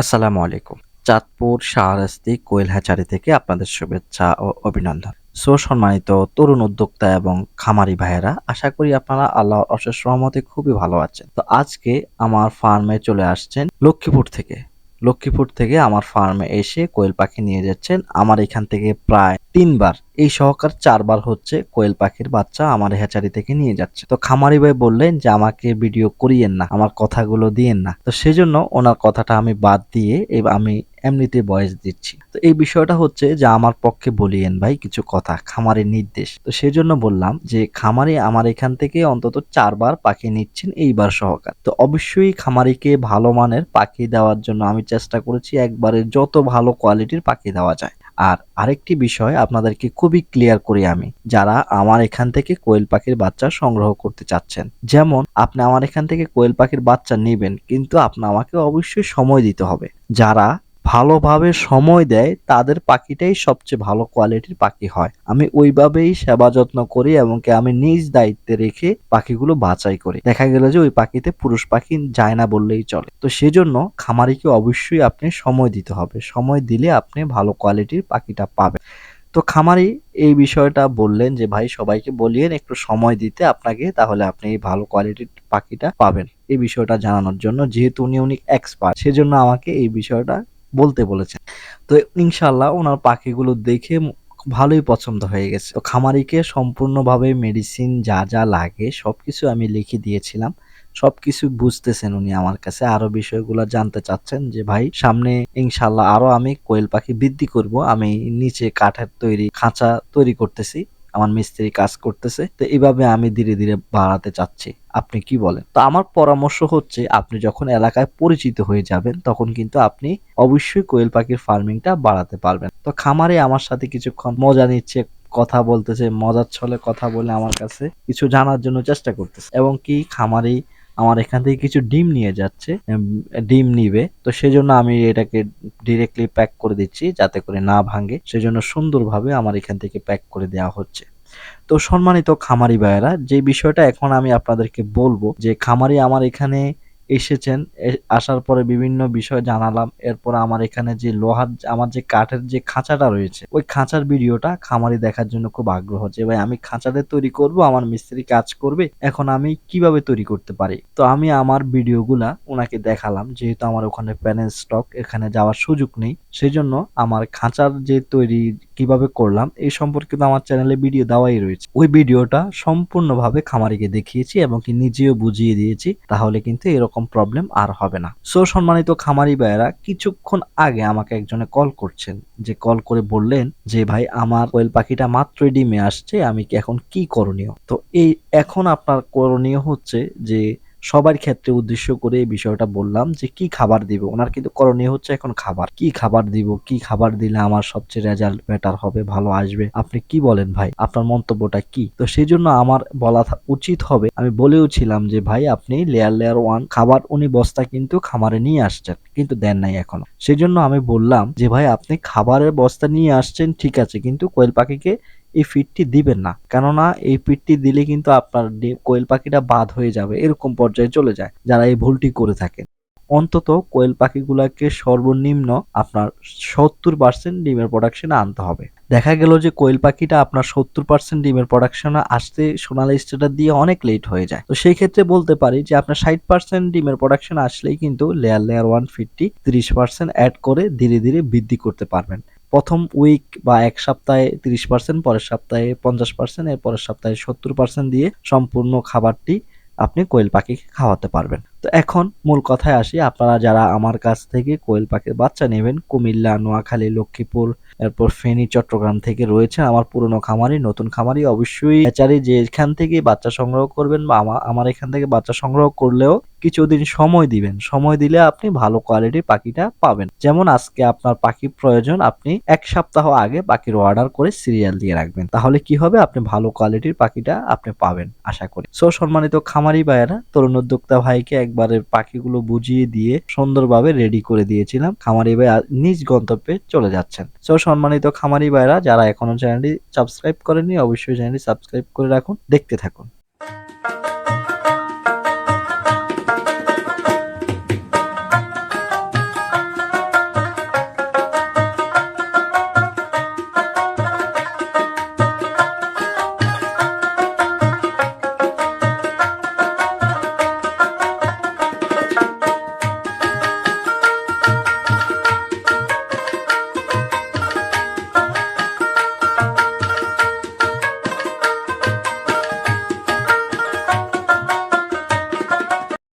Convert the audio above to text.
আসসালামু আলাইকুম। চাঁদপুর শাহরাস্তি কোয়েল হ্যাচারি থেকে আপনাদের শুভেচ্ছা ও অভিনন্দন। সো সম্মানিত তরুণ উদ্যোক্তা এবং খামারি ভাইয়েরা, আশা করি আপনারা আল্লাহর অশেষ রহমতে খুবই ভালো আছেন। তো আজকে আমার ফার্মে চলে আসছেন লক্ষ্মীপুর থেকে। লক্ষ্মীপুর থেকে আমার ফার্মে এসে কোয়েল পাখি নিয়ে যাচ্ছেন। আমার এখান থেকে প্রায় তিনবার এই সহকার চারবার হচ্ছে কোয়েল পাখির বাচ্চা আমার হ্যাচারি থেকে নিয়ে যাচ্ছে। তো খামারি ভাই বললেন যে, আমাকে ভিডিও করিয়েন না, আমার কথাগুলো দিয়েন না। তো সেজন্য ওনার কথাটা আমি বাদ দিয়ে আমি এমনিতে বয়স দিচ্ছি। তো এই বিষয়টা হচ্ছে যে, আমার পক্ষে বলিয়েন ভাই কিছু কথা খামারের নির্দেশ। তো সেজন্য বললাম যে, খামারি আমার এখান থেকে অন্তত চারবার পাখি নিচ্ছেন, এইবার সহকার। তো অবশ্যই খামারিকে ভালো মানের পাখি দেওয়ার জন্য আমি চেষ্টা করেছি, একবারে যত ভালো কোয়ালিটির পাখি দেওয়া যায়। আর আরেকটি বিষয় আপনাদেরকে খুবই ক্লিয়ার করি আমি, যারা আমার এখান থেকে কোয়েল পাখির বাচ্চা সংগ্রহ করতে চাচ্ছেন। যেমন, আপনি আমার এখান থেকে কোয়েল পাখির বাচ্চা নেবেন, কিন্তু আপনি, আমাকে অবশ্যই সময় দিতে হবে। যারা ভালোভাবে সময় দেয়, তাদের পাখিটাই সবচেয়ে ভালো কোয়ালিটির পাখি হয়। আমি ওইভাবেই সেবা যত্ন করি এবং কি আমি নিজ দায়িত্বে রেখে পাখিগুলো বাছাই করি। দেখা গেল যে ওই পাখিতে পুরুষ পাখি যায় না বললেই চলে। তো সেজন্য খামারিকে অবশ্যই আপনি সময় দিতে হবে। সময় দিলে আপনি ভালো কোয়ালিটির পাখিটা পাবেন। তো খামারি এই বিষয়টা বললেন যে, ভাই, সবাইকে বলিয়েন একটু সময় দিতে আপনাকে, তাহলে আপনি এই ভালো কোয়ালিটির পাখিটা পাবেন। এই বিষয়টা জানানোর জন্য, যেহেতু উনি উনি এক্সপার্ট সেজন্য আমাকে এই বিষয়টা বলতে বলেছেন। তো ইনশাল্লাহ ওনার পাখিগুলো দেখে ভালোই পছন্দ হয়ে গেছে। তো খামারিকে সম্পূর্ণভাবে মেডিসিন যা যা লাগে সবকিছু আমি লিখে দিয়েছিলাম। সবকিছু বুঝতেছেন উনি আমার কাছে। আরও বিষয়গুলো জানতে চাচ্ছেন যে, ভাই, সামনে ইনশাল্লাহ আরও আমি কোয়েল পাখি বৃদ্ধি করব। আমি নিচে কাঠের তৈরি, খাঁচা তৈরি করতেছি। আমার মিস্ত্রি কাজ করতেছে, তো এইভাবে আমি ধীরে ধীরে বাড়াতে চাচ্ছি। আপনি কি বলেন? তো আমার পরামর্শ হচ্ছে, আপনি যখন এলাকায় পরিচিত হয়ে যাবেন, তখন কিন্তু আপনি অবশ্যই কোয়েল পাখির ফার্মিংটা বাড়াতে পারবেন। তো খামারে আমার সাথে কিছুক্ষণ মজা নিচ্ছে, কথা বলতেছে, মজার ছলে কথা বলে আমার কাছে কিছু জানার জন্য চেষ্টা করতেছে। এবং কি খামারি আমার এখান থেকে কিছু ডিম নিয়ে যাচ্ছে ডিম নিবে। তো সেজন্য আমি এটাকে ডিরেক্টলি প্যাক করে দিচ্ছি যাতে করে না ভাঙে। সেজন্য সুন্দরভাবে আমার এখান থেকে প্যাক করে দেওয়া হচ্ছে। তো সম্মানিত খামারি ভাইয়েরা, যে বিষয়টা এখন আমি আপনাদেরকে বলব যে খামারি আমার এখানে এসেছেন আসার পরে বিভিন্ন বিষয় জানালাম। এরপর আমার এখানে যে লোহার, আমার যে কাঠের যে খাঁচাটা রয়েছে, ওই খাঁচার ভিডিওটা খামারি দেখার জন্য খুব আগ্রহ যে ভাই, আমি খাঁচাতে তৈরি করব, আমার মিস্ত্রি কাজ করবে, এখন আমি কীভাবে তৈরি করতে পারি? তো আমি আমার ভিডিওগুলা ওনাকে দেখালাম, যেহেতু আমার ওখানে প্যানেল স্টক, এখানে যাওয়ার সুযোগ নেই। সেই জন্য আমার খাঁচার যে তৈরি কীভাবে করলাম, এই সম্পর্কে তো আমার চ্যানেলে ভিডিও দেওয়াই রয়েছে। ওই ভিডিওটা সম্পূর্ণভাবে খামারিকে দেখিয়েছি এবং কি নিজেও বুঝিয়ে দিয়েছি, তাহলে কিন্তু এরকম এরকম প্রবলেম আর হবে না। সো সম্মানিত খামারি ভাইয়েরা, কিছুক্ষণ আগে আমাকে একজনে কল করছেন, যে কল করে বললেন যে, ভাই, আমার কোয়েল পাখিটা মাত্রই ডিমে আসছে, আমি এখন কি করণীয়? তো এই, এখন আপনার করণীয় হচ্ছে যে সবার ক্ষেত্রে উদ্দেশ্য করে এই বিষয়টা বললাম যে কি খাবার দিব? ওনার কিন্তু করণীয় হচ্ছে এখন খাবার। কি খাবার দিব? কি খাবার দিলে আমার সবচেয়ে রেজাল্ট বেটার হবে, ভালো আসবে? আপনি কি বলেন ভাই? আপনার মন্তব্যটা কি? তো সেই জন্য আমার বলা উচিত হবে। আমি বলেও ছিলাম যে ভাই, আপনি লেয়ার লেয়ার ওয়ান খাবার উনি বস্তা কিন্তু খামারে নিয়ে আসছেন, কিন্তু দেন নাই এখনও। সেই জন্য আমি বললাম যে ভাই, আপনি খাবারের বস্তা নিয়ে আসছেন, ঠিক আছে, কিন্তু কোয়েল পাখিকে এই ফিডটি দিবেন না। কেননা এই ফিডটি দিলে কিন্তু আপনার কোয়েল পাখিটা বাদ হয়ে যাবে, এরকম পর্যায়ে চলে যায়, যারা এই ভুলটি করে থাকেন। অন্তত কোয়েল পাখিগুলাকে সর্বনিম্ন আপনার সত্তর পার্সেন্ট ডিমের প্রোডাকশনে আনতে হবে। দেখা গেল যে কোয়েল পাখিটা আপনার সত্তর পার্সেন্ট ডিমের প্রোডাকশনে আসতে সোনালি স্টেটার দিয়ে অনেক লেট হয়ে যায়। তো সেই ক্ষেত্রে বলতে পারি যে আপনার ষাট পার্সেন্ট ডিমের প্রোডাকশন আসলেই কিন্তু লেয়ার লেয়ার ওয়ান ফিফটি তিরিশ পার্সেন্ট অ্যাড করে ধীরে ধীরে বৃদ্ধি করতে পারবেন। প্রথম উইক বা এক সপ্তাহে তিরিশ পার্সেন্ট পরের সপ্তাহে পঞ্চাশ পার্সেন্ট এর পরের সপ্তাহে সত্তর পার্সেন্ট দিয়ে সম্পূর্ণ খাবারটি আপনি কোয়েল পাখিকে খাওয়াতে পারবেন। তো এখন মূল কথায় আসি। আপনারা যারা আমার কাছ থেকে কোয়েল পাখির বাচ্চা নেবেন, কুমিল্লা, নোয়াখালী, লক্ষ্মীপুর, এরপর ফেনী, চট্টগ্রাম থেকে রয়েছে আমার পুরনো খামারি, নতুন খামারি অবশ্যই চারি যে এখান থেকে বাচ্চা সংগ্রহ করবেন বা আমার আমার এখান থেকে বাচ্চা সংগ্রহ করলেও কিছুদিন সময় দিবেন। সময় দিলে আপনি ভালো কোয়ালিটির পাখিটা পাবেন। যেমন আজকে আপনার পাখি প্রয়োজন, আপনি এক সপ্তাহ আগে পাখির অর্ডার করে সিরিয়াল দিয়ে রাখবেন। তাহলে কি হবে? আপনি ভালো কোয়ালিটির পাখিটা আপনি পাবেন, আশা করি। সো সম্মানিত খামারি ভাইয়েরা, তরুণ উদ্যোক্তা ভাইকে একবারে পাখিগুলো বুঝিয়ে দিয়ে সুন্দরভাবে রেডি করে দিয়েছিলাম। খামারি ভাই নিজ গন্তব্যে চলে যাচ্ছেন। সো সম্মানিত খামারি ভাইরা যারা এখনও চ্যানেলটি সাবস্ক্রাইব করেনি অবশ্যই চ্যানেলটি সাবস্ক্রাইব করে রাখুন। দেখতে থাকুন।